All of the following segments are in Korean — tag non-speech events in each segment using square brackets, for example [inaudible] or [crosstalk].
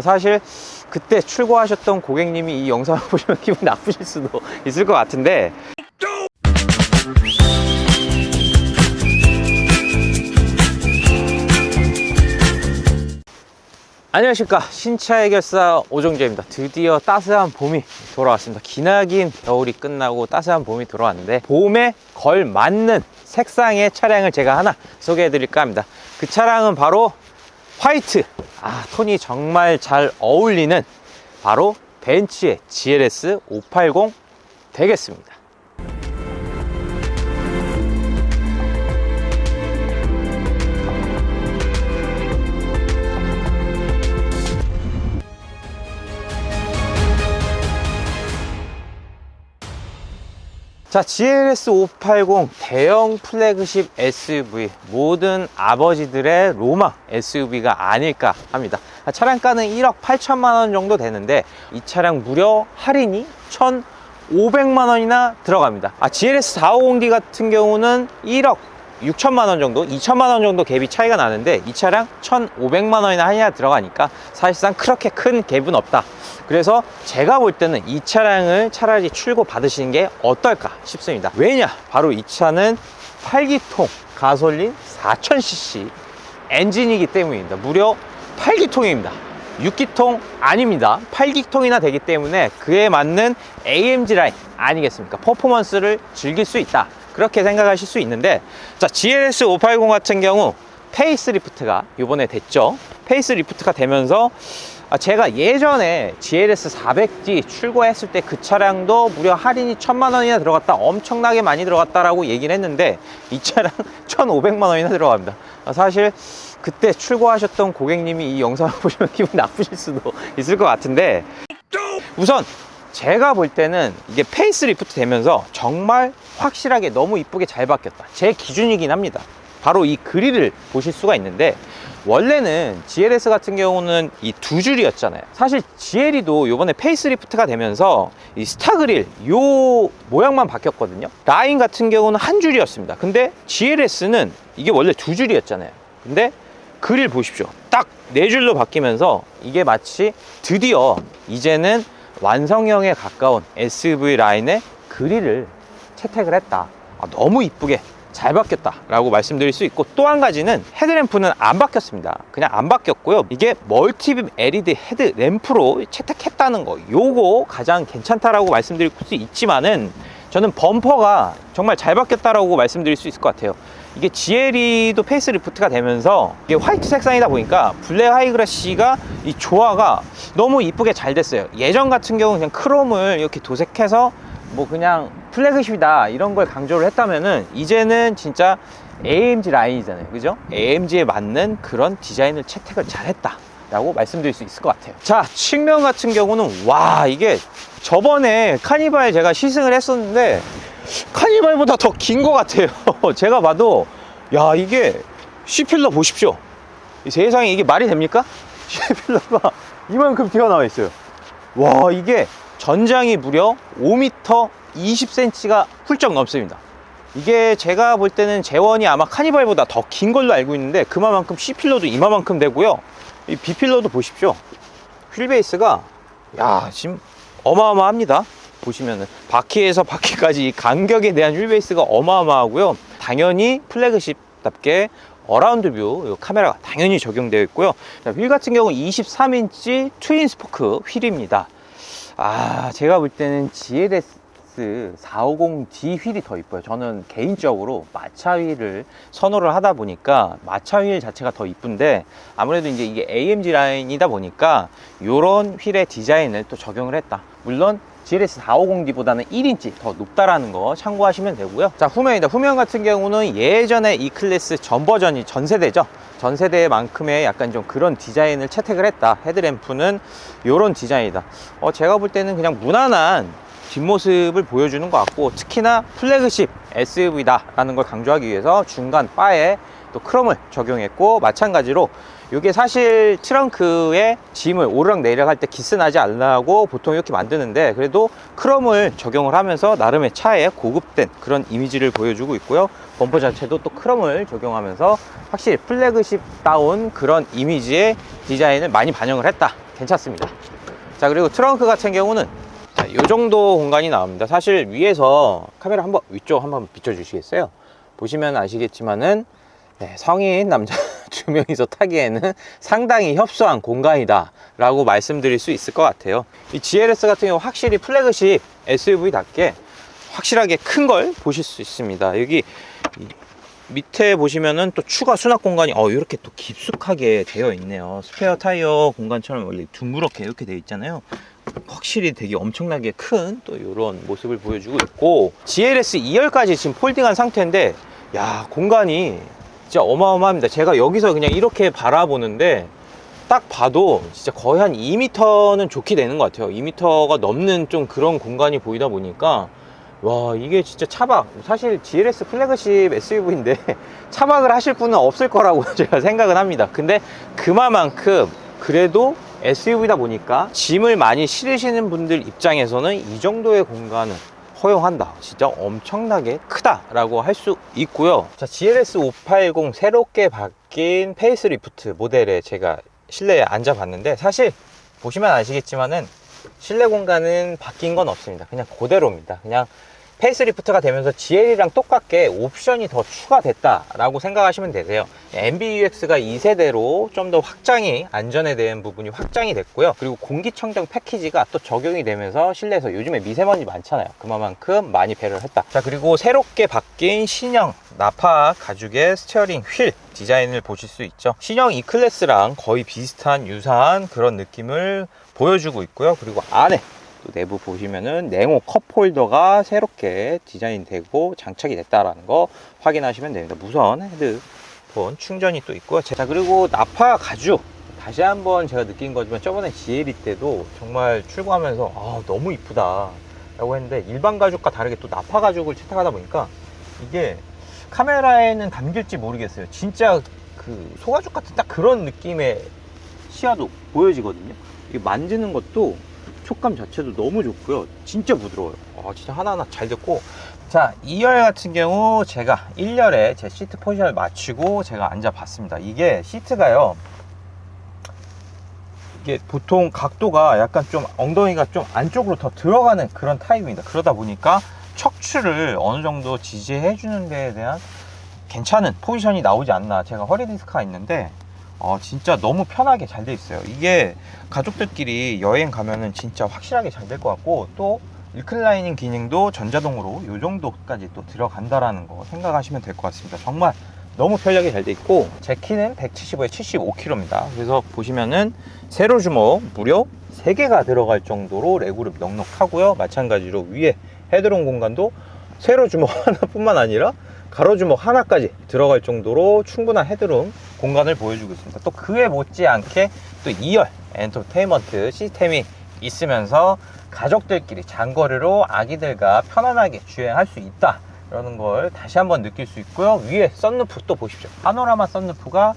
사실 그때 출고하셨던 고객님이 이 영상을 [laughs] 보시면 기분 나쁘실 수도 있을 것 같은데. 안녕하십니까. 신차 해결사 오정재입니다. 드디어 따스한 봄이 돌아왔습니다. 기나긴 겨울이 끝나고 따스한 봄이 돌아왔는데 봄에 걸맞는 색상의 차량을 제가 하나 소개해 드릴까 합니다. 그 차량은 바로 화이트. 아 톤이 정말 잘 어울리는 바로 벤츠의 GLS 580 되겠습니다 자, GLS 580 대형 플래그십 SUV 모든 아버지들의 로망 SUV가 아닐까 합니다. 아, 차량가는 1억 8천만 원 정도 되는데 이 차량 무려 할인이 1,500만 원이나 들어갑니다. 아, GLS 450D 같은 경우는 1억 6천만 원 정도, 2천만 원 정도 갭이 차이가 나는데 이 차량 1,500만 원이나 할인이 들어가니까 사실상 그렇게 큰 갭은 없다. 그래서 제가 볼 때는 이 차량을 차라리 출고 받으시는 게 어떨까 싶습니다. 왜냐? 바로 이 차는 8기통 가솔린 4000cc 엔진이기 때문입니다. 무려 8기통입니다. 6기통 아닙니다. 8기통이나 되기 때문에 그에 맞는 AMG 라인 아니겠습니까? 퍼포먼스를 즐길 수 있다. 그렇게 생각하실 수 있는데 자 GLS 580 같은 경우 페이스리프트가 이번에 됐죠. 페이스리프트가 되면서 아, 제가 예전에 GLS 400D 출고했을 때 그 차량도 무려 할인이 천만 원이나 들어갔다 엄청나게 많이 들어갔다라고 얘기를 했는데 이 차량 [laughs] 1,500만 원이나 들어갑니다. 아, 사실 그때 출고하셨던 고객님이 이 영상을 [laughs] 보시면 기분 나쁘실 수도 있을 것 같은데 우선 제가 볼 때는 이게 페이스리프트 되면서 정말 확실하게 너무 이쁘게 잘 바뀌었다. 제 기준이긴 합니다. 바로 이 그릴을 보실 수가 있는데 원래는 GLS 같은 경우는 이 두 줄이었잖아요. 사실 GLE도 이번에 페이스리프트가 되면서 이 스타 그릴 요 모양만 바뀌었거든요. 라인 같은 경우는 한 줄이었습니다. 근데 GLS는 이게 원래 두 줄이었잖아요. 근데 그릴 보십시오. 딱 네 줄로 바뀌면서 이게 마치 드디어 이제는 완성형에 가까운 SUV 라인의 그릴을 채택을 했다. 아, 너무 이쁘게 잘 바뀌었다 라고 말씀드릴 수 있고 또 한 가지는 헤드램프는 안 바뀌었습니다. 그냥 안 바뀌었고요. 이게 멀티빔 LED 헤드램프로 채택했다는 거 요거 가장 괜찮다라고 말씀드릴 수 있지만은 저는 범퍼가 정말 잘 바뀌었다라고 말씀드릴 수 있을 것 같아요. 이게 GLE도 페이스리프트가 되면서 이게 화이트 색상이다 보니까 블랙 하이그라시가 이 조화가 너무 이쁘게 잘 됐어요. 예전 같은 경우는 그냥 크롬을 이렇게 도색해서 뭐 그냥 플래그십이다 이런 걸 강조를 했다면은 이제는 진짜 AMG 라인이잖아요. 그죠? AMG에 맞는 그런 디자인을 채택을 잘 했다. 라고 말씀드릴 수 있을 것 같아요. 자, 측면 같은 경우는 와, 이게 저번에 카니발 제가 시승을 했었는데 카니발보다 더 긴 것 같아요. [laughs] 제가 봐도 야, 이게 C필러 보십시오. 이 세상에 이게 말이 됩니까? [laughs] C필러가 이만큼 튀어나와 있어요. 와, 이게 전장이 무려 5m 20cm가 훌쩍 넘습니다. 이게 제가 볼 때는 재원이 아마 카니발보다 더 긴 걸로 알고 있는데 그만큼 C필러도 이만큼 되고요. 이 B필러도 보십시오. 휠베이스가 야 지금 어마어마합니다. 보시면은 바퀴에서 바퀴까지 이 간격에 대한 휠베이스가 어마어마하고요. 당연히 플래그십답게 어라운드 뷰이 카메라가 당연히 적용되어 있고요. 자, 휠 같은 경우 23인치 트윈 스포크 휠입니다. 아 제가 볼 때는 GLS 450D 휠이 더 이뻐요. 저는 개인적으로 마차 휠을 선호를 하다 보니까 마차 휠 자체가 더 이쁜데 아무래도 이제 이게 AMG 라인이다 보니까 이런 휠의 디자인을 또 적용을 했다. 물론 GLS 450D보다는 1인치 더 높다라는 거 참고하시면 되고요. 자, 후면이다. 후면 같은 경우는 예전에 이 클래스 전 버전이 전 세대죠. 전 세대만큼의 약간 좀 그런 디자인을 채택을 했다. 헤드램프는 이런 디자인이다. 어, 제가 볼 때는 그냥 무난한 뒷모습을 보여주는 것 같고 특히나 플래그십 SUV다라는 걸 강조하기 위해서 중간 바에 또 크롬을 적용했고 마찬가지로 이게 사실 트렁크에 짐을 오르락 내리락 할 때 기스 나지 않으려고 보통 이렇게 만드는데 그래도 크롬을 적용을 하면서 나름의 차에 고급된 그런 이미지를 보여주고 있고요 범퍼 자체도 또 크롬을 적용하면서 확실히 플래그십다운 그런 이미지의 디자인을 많이 반영을 했다 괜찮습니다. 자, 그리고 트렁크 같은 경우는 자, 요 정도 공간이 나옵니다. 사실 위에서 카메라 한번 위쪽 한번 비춰주시겠어요? 보시면 아시겠지만은 네, 성인 남자 [laughs] 두 명이서 타기에는 상당히 협소한 공간이다 라고 말씀드릴 수 있을 것 같아요 이 GLS 같은 경우 확실히 플래그십 SUV답게 확실하게 큰 걸 보실 수 있습니다 여기 이 밑에 보시면은 또 추가 수납 공간이 어 이렇게 또 깊숙하게 되어 있네요 스페어 타이어 공간처럼 원래 둥그렇게 이렇게 되어 있잖아요 확실히 되게 엄청나게 큰 또 이런 모습을 보여주고 있고 GLS 2열까지 지금 폴딩한 상태인데 야 공간이 진짜 어마어마합니다. 제가 여기서 그냥 이렇게 바라보는데 딱 봐도 진짜 거의 한 2m는 좋게 되는 것 같아요. 2m가 넘는 좀 그런 공간이 보이다 보니까 와 이게 진짜 차박. 사실 GLS 플래그십 SUV인데 [laughs] 차박을 하실 분은 없을 거라고 [laughs] 제가 생각은 합니다. 근데 그만큼 그래도 SUV다 보니까 짐을 많이 실으시는 분들 입장에서는 이 정도의 공간은 허용한다. 진짜 엄청나게 크다라고 할 수 있고요. 자, GLS 580 새롭게 바뀐 페이스리프트 모델에 제가 실내에 앉아봤는데 사실 보시면 아시겠지만은 실내 공간은 바뀐 건 없습니다. 그냥 그대로입니다. 그냥 페이스리프트가 되면서 GL이랑 똑같게 옵션이 더 추가됐다라고 생각하시면 되세요. MBUX가 2세대로 좀 더 확장이 안전에 대한 부분이 확장이 됐고요. 그리고 공기청정 패키지가 또 적용이 되면서 실내에서 요즘에 미세먼지 많잖아요. 그만큼 많이 배려를 했다. 자 그리고 새롭게 바뀐 신형 나파 가죽의 스티어링 휠 디자인을 보실 수 있죠. 신형 E클래스랑 거의 비슷한 유사한 그런 느낌을 보여주고 있고요. 그리고 안에 또 내부 보시면은 네모 컵홀더가 새롭게 디자인 되고 장착이 됐다라는 거 확인하시면 됩니다. 무선 헤드폰 충전이 또 있고요. 자 그리고 나파 가죽 다시 한번 제가 느낀 거지만 저번에 GLE 때도 정말 출고하면서 아, 너무 이쁘다 라고 했는데 일반 가죽과 다르게 또 나파 가죽을 채택하다 보니까 이게 카메라에는 담길지 모르겠어요. 진짜 그 소가죽 같은 딱 그런 느낌의 시야도 보여지거든요. 이게 만지는 것도 촉감 자체도 너무 좋고요. 진짜 부드러워요. 아, 진짜 하나하나 잘 됐고. 자, 2열 같은 경우 제가 1열에 제 시트 포지션을 맞추고 제가 앉아봤습니다. 이게 시트가요. 이게 보통 각도가 약간 좀 엉덩이가 좀 안쪽으로 더 들어가는 그런 타입입니다. 그러다 보니까 척추를 어느 정도 지지해 주는 데에 대한 괜찮은 포지션이 나오지 않나. 제가 허리 디스크가 있는데 어, 진짜 너무 편하게 잘 돼 있어요. 이게 가족들끼리 여행 가면은 진짜 확실하게 잘 될 것 같고 또 리클라이닝 기능도 전자동으로 이 정도까지 또 들어간다라는 거 생각하시면 될 것 같습니다. 정말 너무 편하게 잘 돼 있고 제 키는 175에 75kg입니다. 그래서 보시면은 세로 주먹 무려 3개가 들어갈 정도로 레그룹 넉넉하고요. 마찬가지로 위에 헤드룸 공간도 세로 주먹 [laughs] 하나뿐만 아니라 가로 주먹 하나까지 들어갈 정도로 충분한 헤드룸 공간을 보여주고 있습니다. 또 그에 못지않게 또 2열 엔터테인먼트 시스템이 있으면서 가족들끼리 장거리로 아기들과 편안하게 주행할 수 있다. 라는 걸 다시 한번 느낄 수 있고요. 위에 썬루프 또 보십시오. 파노라마 썬루프가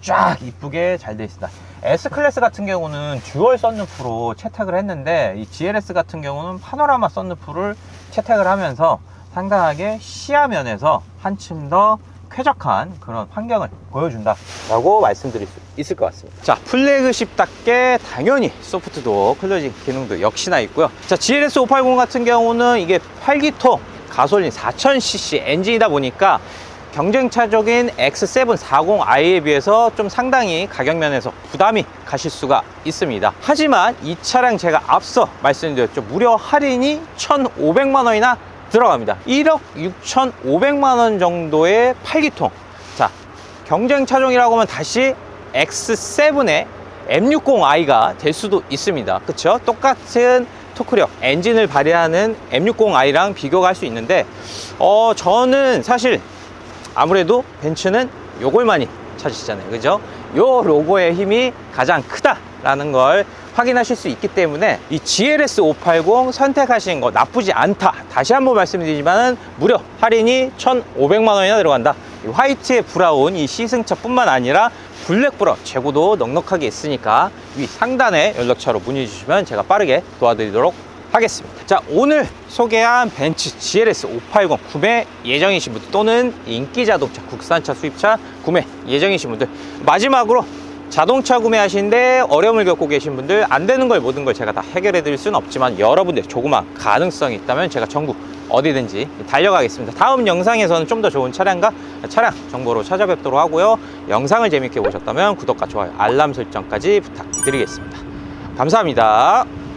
쫙 이쁘게 잘 되어 있습니다. S클래스 같은 경우는 듀얼 썬루프로 채택을 했는데 이 GLS 같은 경우는 파노라마 썬루프를 채택을 하면서 상당하게 시야 면에서 한층 더 쾌적한 그런 환경을 보여준다 라고 말씀드릴 수 있을 것 같습니다 자 플래그십답게 당연히 소프트도어 클로징 기능도 역시나 있고요 자 GLS 580 같은 경우는 이게 8기통 가솔린 4000cc 엔진이다 보니까 경쟁차적인 X740i에 비해서 좀 상당히 가격 면에서 부담이 가실 수가 있습니다. 하지만 이 차량 제가 앞서 말씀드렸죠. 무려 할인이 1,500만 원이나 들어갑니다. 1억 6,500만 원 정도의 8기통. 자, 경쟁 차종이라고 하면 다시 X7의 M60i가 될 수도 있습니다. 그쵸? 똑같은 토크력, 엔진을 발휘하는 M60i랑 비교가 할수 있는데, 어, 저는 사실 아무래도 벤츠는 요걸 많이 찾으시잖아요. 그죠? 요 로고의 힘이 가장 크다라는 걸 확인하실 수 있기 때문에 이 GLS 580 선택하시는 거 나쁘지 않다. 다시 한번 말씀드리지만 무려 할인이 1,500만 원이나 들어간다. 이 화이트의 브라운 이 시승차 뿐만 아니라 블랙 브라운 재고도 넉넉하게 있으니까 위 상단에 연락처로 문의 주시면 제가 빠르게 도와드리도록 하겠습니다. 자, 오늘 소개한 벤츠 GLS 580 구매 예정이신 분들 또는 인기 자동차 국산차 수입차 구매 예정이신 분들 마지막으로 자동차 구매하시는데 어려움을 겪고 계신 분들 안 되는 걸 모든 걸 제가 다 해결해 드릴 수는 없지만 여러분들 조그만 가능성이 있다면 제가 전국 어디든지 달려가겠습니다. 다음 영상에서는 좀 더 좋은 차량과 차량 정보로 찾아뵙도록 하고요. 영상을 재밌게 보셨다면 구독과 좋아요, 알람 설정까지 부탁드리겠습니다. 감사합니다.